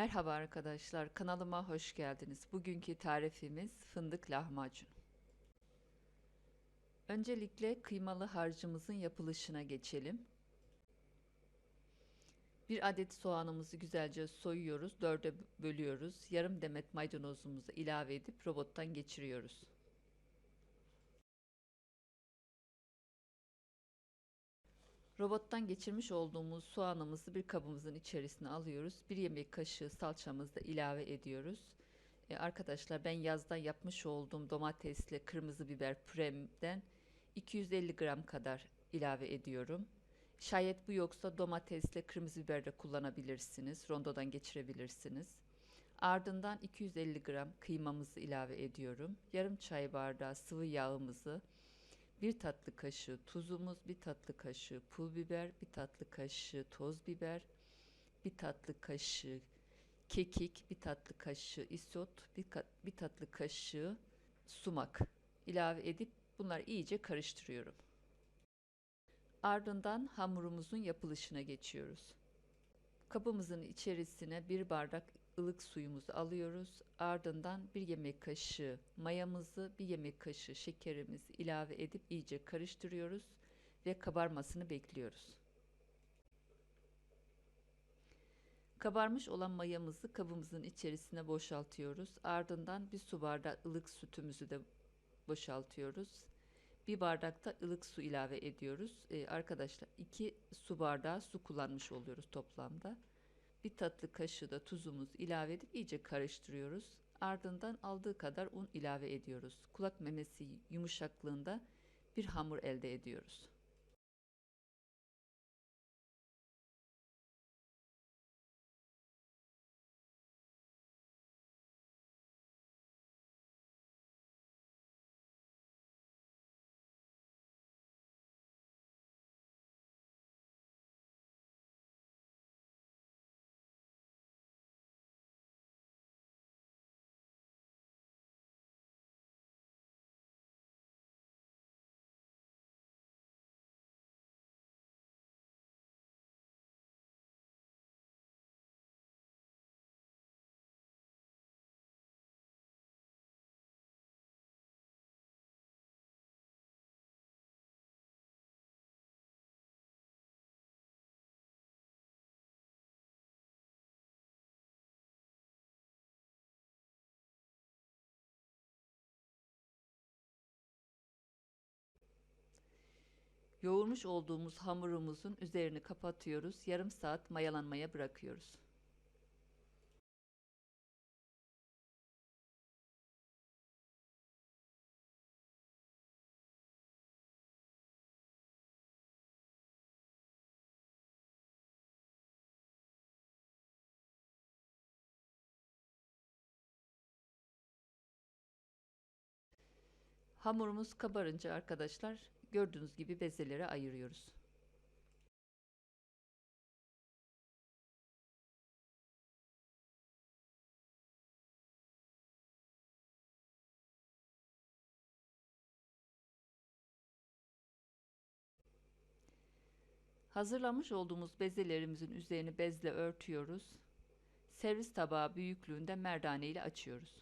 Merhaba arkadaşlar, kanalıma hoş geldiniz. Bugünkü tarifimiz fındık lahmacun. Öncelikle kıymalı harcımızın yapılışına geçelim. Bir adet soğanımızı güzelce soyuyoruz, dörde bölüyoruz. Yarım demet maydanozumuzu ilave edip robottan geçiriyoruz. Robottan geçirmiş olduğumuz soğanımızı bir kabımızın içerisine alıyoruz. Bir yemek kaşığı salçamızı da ilave ediyoruz. Ee, arkadaşlar ben yazda yapmış olduğum domatesli kırmızı biber püremden 250 gram kadar ilave ediyorum. Şayet bu yoksa domatesle kırmızı biber de kullanabilirsiniz. Rondodan geçirebilirsiniz. Ardından 250 gram kıymamızı ilave ediyorum. Yarım çay bardağı sıvı yağımızı 1 tatlı kaşığı tuzumuz, 1 tatlı kaşığı pul biber, 1 tatlı kaşığı toz biber, 1 tatlı kaşığı kekik, 1 tatlı kaşığı isot, 1, bir tatlı kaşığı sumak ilave edip bunları iyice karıştırıyorum. Ardından hamurumuzun yapılışına geçiyoruz. Kabımızın içerisine bir bardak ılık suyumuzu alıyoruz. Ardından bir yemek kaşığı mayamızı, bir yemek kaşığı şekerimizi ilave edip iyice karıştırıyoruz ve kabarmasını bekliyoruz. Kabarmış olan mayamızı kabımızın içerisine boşaltıyoruz. Ardından bir su bardağı ılık sütümüzü de boşaltıyoruz. Bir bardakta ılık su ilave ediyoruz. Ee, arkadaşlar iki su bardağı su kullanmış oluyoruz toplamda. Bir tatlı kaşığı da tuzumuzu ilave edip iyice karıştırıyoruz. Ardından aldığı kadar un ilave ediyoruz. Kulak memesi yumuşaklığında bir hamur elde ediyoruz. Yoğurmuş olduğumuz hamurumuzun üzerini kapatıyoruz. Yarım saat mayalanmaya bırakıyoruz. Hamurumuz kabarınca arkadaşlar gördüğünüz gibi bezelere ayırıyoruz. Hazırlamış olduğumuz bezelerimizin üzerini bezle örtüyoruz. Servis tabağı büyüklüğünde merdane ile açıyoruz.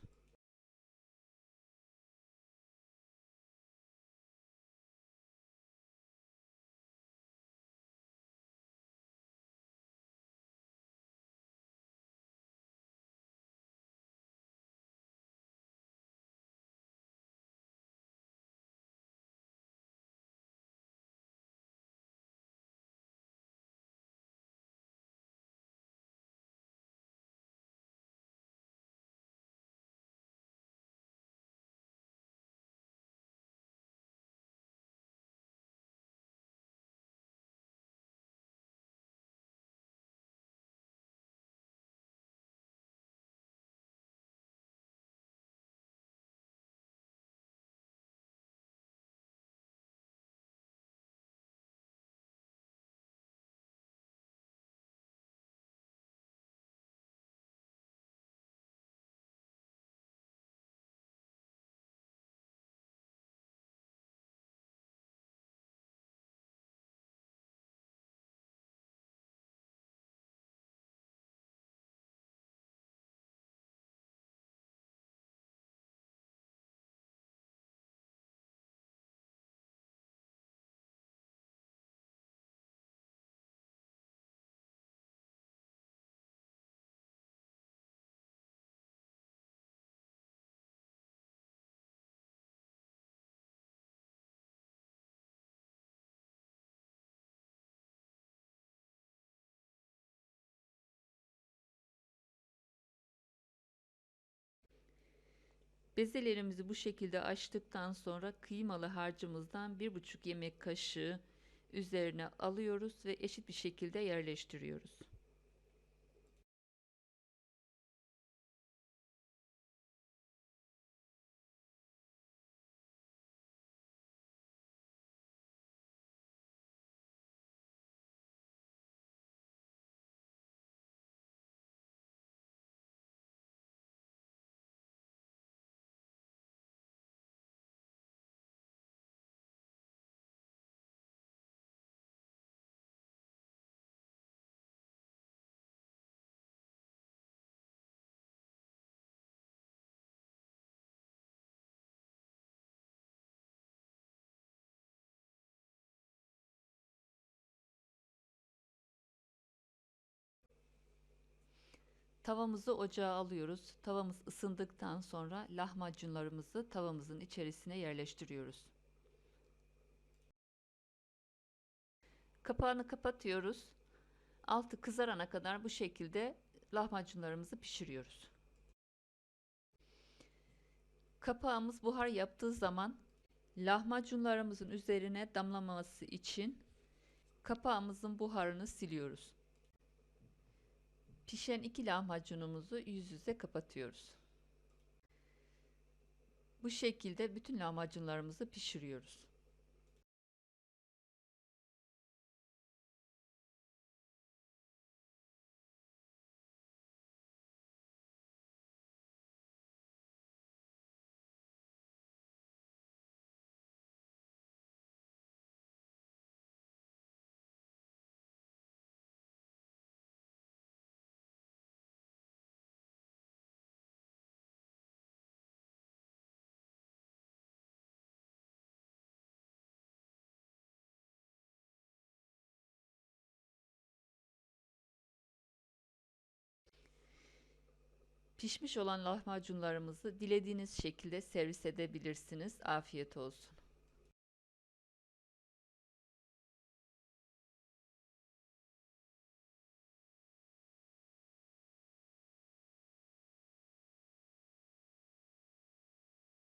Bezelerimizi bu şekilde açtıktan sonra kıymalı harcımızdan 1,5 yemek kaşığı üzerine alıyoruz ve eşit bir şekilde yerleştiriyoruz. Tavamızı ocağa alıyoruz. Tavamız ısındıktan sonra lahmacunlarımızı tavamızın içerisine yerleştiriyoruz. Kapağını kapatıyoruz. Altı kızarana kadar bu şekilde lahmacunlarımızı pişiriyoruz. Kapağımız buhar yaptığı zaman lahmacunlarımızın üzerine damlamaması için kapağımızın buharını siliyoruz. Pişen iki lahmacunumuzu yüz yüze kapatıyoruz. Bu şekilde bütün lahmacunlarımızı pişiriyoruz. Pişmiş olan lahmacunlarımızı dilediğiniz şekilde servis edebilirsiniz. Afiyet olsun.